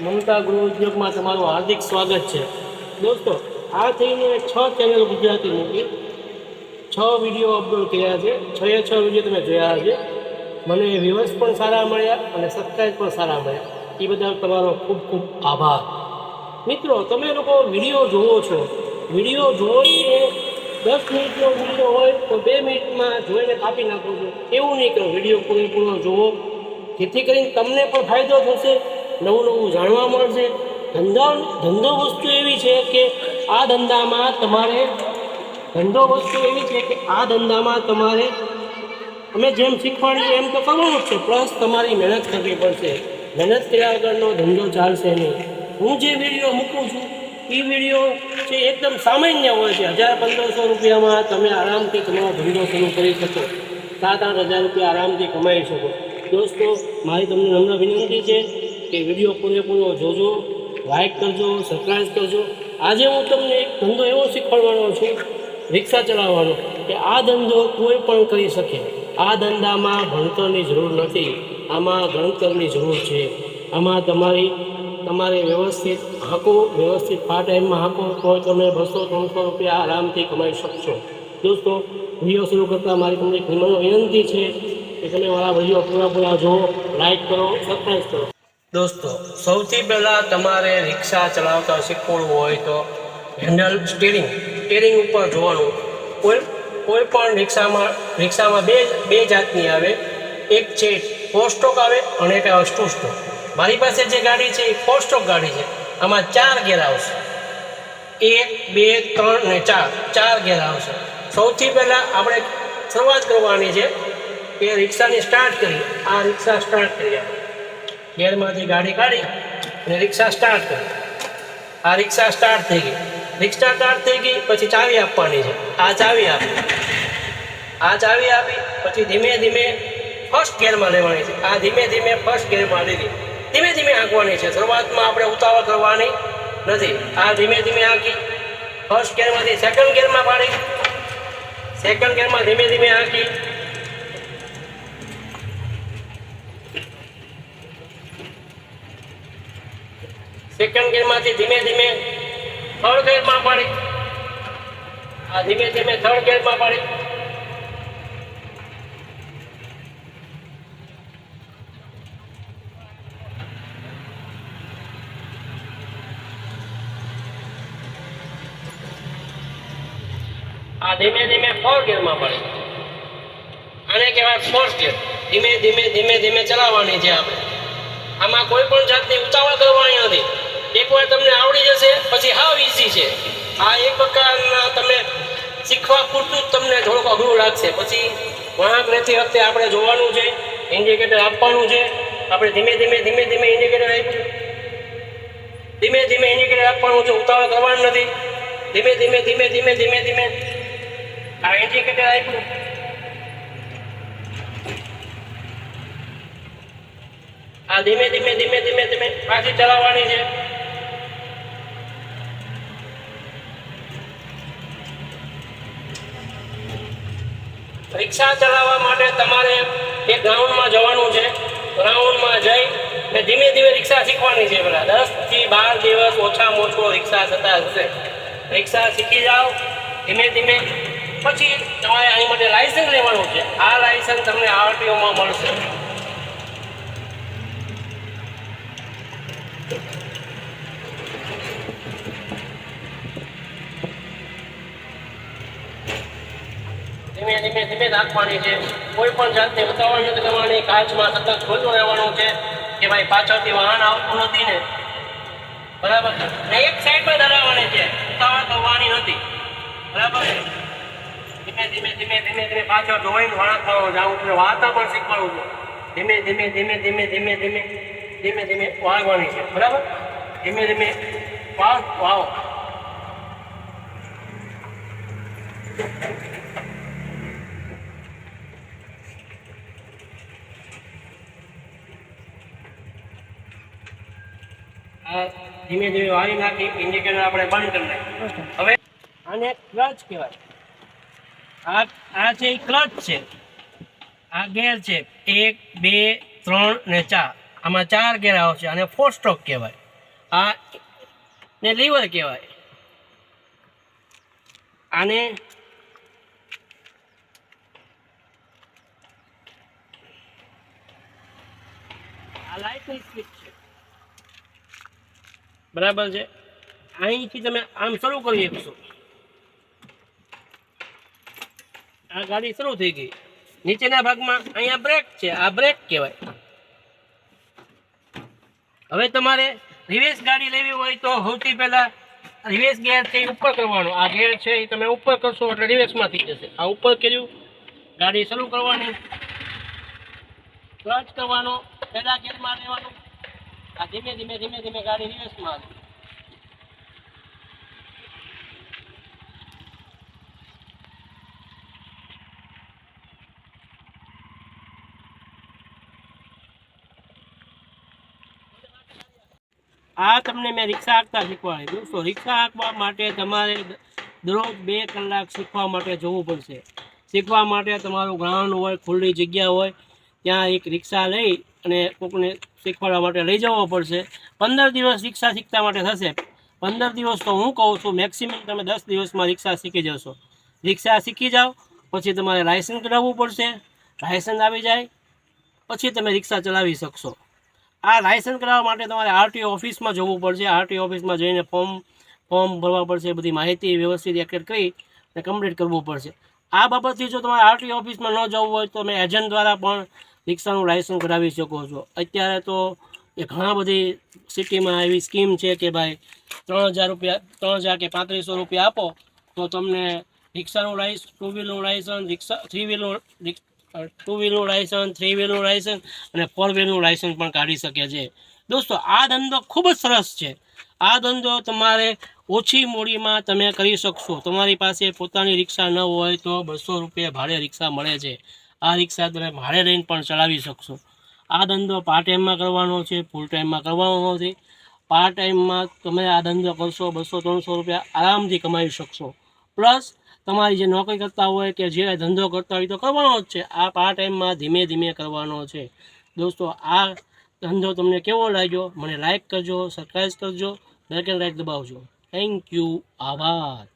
મમતા ગૃહ ઉદ્યોગમાં તમારું હાર્દિક સ્વાગત છે. દોસ્તો, આ થઈને છ ચેનલ ગુજરાતી મૂકી છ વીડિયો અપલોડ કર્યા છે. છ એ છ વીડિયો તમે જોયા છે મને વ્યૂઅર્સ પણ સારા મળ્યા અને સબસ્ક્રાઈબ પણ સારા મળ્યા. એ બદલ તમારો ખૂબ ખૂબ આભાર. મિત્રો, તમે લોકો વીડિયો જોવો છો. વીડિયો એ દસ મિનિટનો વીડિયો હોય તો બે મિનિટમાં જોઈને કાપી નાખો છો. એવું નહીં કરો વીડિયો પૂરેપૂરો જોવો જેથી કરીને તમને પણ ફાયદો થશે. નવું નવું જાણવા મળશે. ધંધા, ધંધો વસ્તુ એવી છે કે આ ધંધામાં તમારે, ધંધો વસ્તુ એવી છે કે આ ધંધામાં તમારે, અમે જેમ શીખવાડીએ એમ તો કરવાનું જ છે, પ્લસ તમારી મહેનત કરવી પડશે. મહેનત કર્યા આગળનો ધંધો ચાલશે નહીં. હું જે વીડિયો મૂકું છું એ વીડિયો છે એકદમ સામાન્ય હોય છે, હજાર પંદરસો રૂપિયામાં તમે આરામથી તમારો ધંધો શરૂ કરી શકો. સાત આઠ હજાર રૂપિયા આરામથી કમાઈ શકો. દોસ્તો, મારી તમને નમ્ર વિનંતી છે કે વીડિયો પૂરેપૂરો જોજો લાઈક કરજો સબસ્ક્રાઈબ કરજો. આજે હું તમને એક ધંધો એવો શીખવાડવાનો છું, રિક્ષા ચલાવવાનો, કે આ ધંધો કોઈ પણ કરી શકે. આ ધંધામાં ભણતરની જરૂર નથી, આમાં ગણતરની જરૂર છે. આમાં તમારી, તમારે વ્યવસ્થિત હાંકો, વ્યવસ્થિત પાર્ટ ટાઈમમાં હાંકો તો તમે બસો, ત્રણસો રૂપિયા આરામથી કમાઈ શકશો. દોસ્તો, વીડિયો શરૂ કરતાં મારી તમને એક વિનંતી છે કે તમે મારા વીડિયો પૂરા પૂરા જુઓ લાઈક કરો સબસ્ક્રાઈબ કરો. દોસ્તો, સૌથી પહેલાં તમારે રિક્ષા ચલાવતા શીખવું હોય તો હેન્ડલ સ્ટીરિંગ સ્ટીરિંગ ઉપર જોવાનું. કોઈ કોઈ પણ રિક્ષામાં રિક્ષામાં બે બે જાતની આવે. એક છે ફોર સ્ટોક આવે અને એક આવે ટુ સ્ટોક મારી પાસે જે ગાડી છે એ ફોર સ્ટોક ગાડી છે. આમાં ચાર ગેર આવશે. એક, બે, ત્રણ ને ચાર ચાર ગેર આવશે. સૌથી પહેલાં આપણે શરૂઆત કરવાની છે કે રિક્ષાની સ્ટાર્ટ કરી. આ રિક્ષા સ્ટાર્ટ કરી આપણે. ગેરમાંથી ગાડી કાઢી અને રિક્ષા સ્ટાર્ટ કરી. આ રિક્ષા સ્ટાર્ટ થઈ ગઈ. રિક્ષા સ્ટાર્ટ થઈ ગઈ, પછી ચાવી આપવાની છે. આ ચાવી આપી. આ ચાવી આપી, પછી ધીમે ધીમે ફર્સ્ટ ગેરમાં લેવાની છે. આ ધીમે ધીમે ફર્સ્ટ ગેરમાં લીધી. ધીમે ધીમે આંકવાની છે. શરૂઆતમાં આપણે ઉતાવળ કરવાની નથી. આ ધીમે ધીમે આંકી. ફર્સ્ટ ગેરમાંથી સેકન્ડ ગેરમાં પાડી. સેકન્ડ ગેરમાં ધીમે ધીમે આંકી. સેકન્ડ ધીમે ધીમે થર્ડ ગેરમાં પાડી. આ ધીમે ધીમે થર્ડ ગેરમાં પાડી. આ ધીમે ધીમે ફોર્થ ગેરમાં પાડી. આને કહેવાય ફોર્થ ગેર ધીમે ધીમે ધીમે ધીમે ચલાવવાની છે આપણે. આમાં કોઈ પણ જાતની ઉતાવળ કરવાની નથી એકવાર તમને આવડી જશે પછી હાવ ઇઝી છે. આ એક પ્રકારના તમે શીખવા પૂરતું જ તમને થોડુંક અઘરું લાગશે. પછી વાહક લેતી વખતે આપણે જોવાનું છે ઇન્ડિકેટર આપવાનું છે. આપણે ધીમે ધીમે ધીમે ધીમે ઇન્ડિકેટર આપ્યું. ધીમે ધીમે ઇન્ડિકેટર આપવાનું છે, ઉતાવળ કરવાનું નથી. ધીમે ધીમે ધીમે ધીમે ધીમે ધીમે. આ ઇન્ડિકેટર આપ્યું. આ ધીમે ધીમે ધીમે ધીમે ધીમે પાછી ચલાવવાની છે. રિક્ષા ચલાવવા માટે તમારે એક ગ્રાઉન્ડમાં જવાનું છે. ગ્રાઉન્ડમાં જઈ ને ધીમે ધીમે રિક્ષા શીખવાની છે પેલા. દસથી બાર દિવસ ઓછામાં ઓછો રિક્ષા થતા હશે રિક્ષા શીખી જાઓ, ધીમે ધીમે. પછી તમારે આની માટે લાયસન્સ લેવાનું છે. આ લાયસન્સ તમને આરટીઓમાં મળશે. ધીમે ધીમે ધીમે રાખવાની છે કોઈ પણ જાતની ઉતાવળ નથી કરવાની કાચમાં સતત ખોલતું રહેવાનું છે કે ભાઈ પાછળથી વાહન આવતું નથી ને બરાબર ને એક સાઈડમાં ધરાવવાની છે ઉતાવળ કરવાની નથી બરાબર ધીમે ધીમે ધીમે ધીમે ધીમે પાછળ ધોઈને વળાંકવાનું જાવું છે વાતા પણ શીખવાડું છું ધીમે ધીમે ધીમે ધીમે ધીમે ધીમે ધીમે ધીમે વાળવાની છે બરાબર ધીમે ધીમે વાવ વાવ ધીમે ધીમે વાળી નાખી ઇન્ડિકેટર આપણે બંધ કરી નાખીએ. હવે આને ક્લચ કહેવાય. આ આ છે એ ક્લચ છે આ ગેર છે એક બે ત્રણ ને ચાર. આમાં ચાર ગેર આવશે અને ફોર સ્ટ્રોક કહેવાય. આ ને લીવર કહેવાય. આને આ લાઇટની સ્વિચ બરાબર છે? અહીંથી તમે આમ શરૂ કરી શકશો. આ ગાડી શરૂ થઈ ગઈ. નીચેના ભાગમાં અહીંયા બ્રેક છે. આ બ્રેક કહેવાય. હવે તમારે રિવેસ ગાડી લેવી હોય તો સૌથી પહેલા રિવેસ ગેર છે એ ઉપર કરવાનો. આ ગેર છે એ તમે ઉપર કરશો એટલે રિવેસમાં થઈ જશે. આ ઉપર કર્યું. ગાડી શરૂ કરવાની. ક્લચ કરવાનો. પહેલા ગેરમાં લેવાનું આ ધીમે ધીમે ધીમે ધીમે ગાડી રિવેસમાં આવે. આ તમને મેં રિક્ષા હાંકતા શીખવાડી દોસ્તો રિક્ષા હાંકવા માટે તમારે દરરોજ બે કલાક શીખવા માટે જવું પડશે. શીખવા માટે તમારું ગ્રાઉન્ડ હોય, ખુલ્લી જગ્યા હોય, ત્યાં એક રિક્ષા લઈ અને કોકને શીખવાડવા માટે લઈ જવો પડશે. પંદર દિવસ રિક્ષા શીખતા માટે થશે. પંદર દિવસ તો હું કહું છું મેક્સિમમ તમે દસ દિવસમાં રિક્ષા શીખી જશો. રિક્ષા શીખી જાઓ, પછી તમારે લાયસન્સ કઢાવવું પડશે. લાયસન્સ આવી જાય, પછી તમે રિક્ષા ચલાવી શકશો. આ લાયસન્સ કરાવવા માટે તમારે આરટીઓ ઓફિસમાં જવું પડશે. આરટીઓ ઓફિસમાં જઈને ફોર્મ ફોર્મ ભરવા પડશે, બધી માહિતી, વ્યવસ્થિત એકઠ કરી અને કમ્પ્લીટ કરવું પડશે. આ બાબતથી જો તમારે આરટીઓ ઓફિસમાં ન જવું હોય તો તમે એજન્ટ દ્વારા પણ રિક્ષાનું લાયસન્સ કરાવી શકો છો. અત્યારે તો એ ઘણા બધી સિટીમાં એવી સ્કીમ છે કે ભાઈ ત્રણ હજાર રૂપિયા, ત્રણ હજાર કે પાંત્રીસો રૂપિયા આપો, તો તમને રિક્ષાનું લાઇસન્સ ટુ વ્હીલનું લાઇસન્સ રિક્ષા થ્રી વ્હીલનું ટુ વ્હીલનું લાઇસન્સ થ્રી વ્હીલનું લાઇસન્સ અને ફોર વ્હીલનું લાઇસન્સ પણ કાઢી શકે છે. દોસ્તો, આ ધંધો ખૂબ જ સરસ છે. આ ધંધો તમારે ઓછી મૂડીમાં તમે કરી શકશો. તમારી પાસે પોતાની રિક્ષા ન હોય તો બસો રૂપિયા ભાડે રિક્ષા મળે છે. આ રિક્ષા તમે ભાડે લઈને પણ ચલાવી શકશો. આ ધંધો પાર્ટ ટાઈમમાં કરવાનો છે ફૂલ ટાઈમમાં કરવાનો નથી પાર્ટ ટાઈમમાં તમે આ ધંધો કરશો, બસો, ત્રણસો રૂપિયા આરામથી કમાવી શકશો. પ્લસ તમારી જે નોકરી કરતા હોય કે જે ધંધો કરતા હોય તો કરવાનો જ છે. આ પાર્ટ ટાઈમમાં ધીમે ધીમે કરવાનો છે. દોસ્તો, આ ધંધો તમને કેવો લાગ્યો? મને લાઇક કરજો સબસ્ક્રાઈબ કરજો બેલ લાઇક દબાવજો. થેન્ક યુ આભાર.